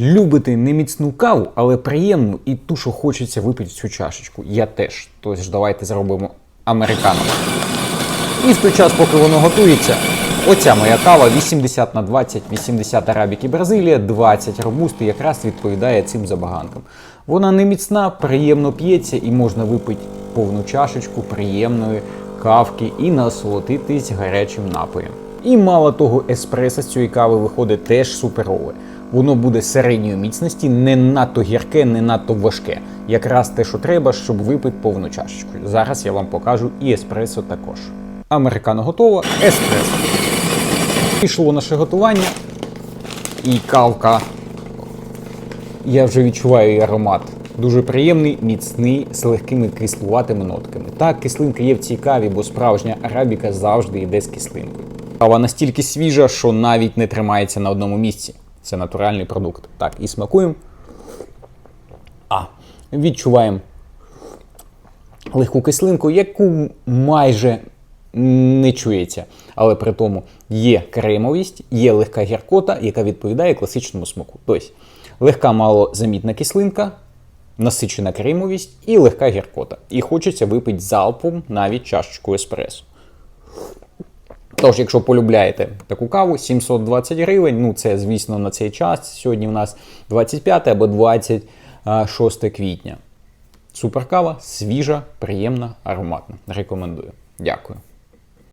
Любите не міцну каву, але приємну і ту, що хочеться випити цю чашечку. Я теж. Тож давайте зробимо американо. І в той час, поки воно готується, оця моя кава 80 на 20, 80 арабіки Бразилія, 20 робусти якраз відповідає цим забаганкам. Вона не міцна, приємно п'ється і можна випити повну чашечку приємної кавки і насолодитись гарячим напоєм. І мало того, еспресо з цієї кави виходить теж суперове. Воно буде середньої міцності, не надто гірке, не надто важке. Якраз те, що треба, щоб випити повну чашечку. Зараз я вам покажу і еспресо також. Американо готово, еспресо. Пішло наше готування. І кавка. Я вже відчуваю її аромат. Дуже приємний, міцний, з легкими кислуватими нотками. Так, кислинка є в цій каві, бо справжня арабіка завжди йде з кислинкою. Кава настільки свіжа, що навіть не тримається на одному місці. Це натуральний продукт. Так, і смакуємо. А, відчуваємо легку кислинку, яку майже не чується. Але при тому є кремовість, є легка гіркота, яка відповідає класичному смаку. Тобто легка малозамітна кислинка, насичена кремовість і легка гіркота. І хочеться випити залпом навіть чашечку еспресо. Тож, якщо полюбляєте таку каву, 720 гривень, ну це, звісно, на цей час. Сьогодні у нас 25 або 26 квітня. Суперкава, свіжа, приємна, ароматна. Рекомендую. Дякую.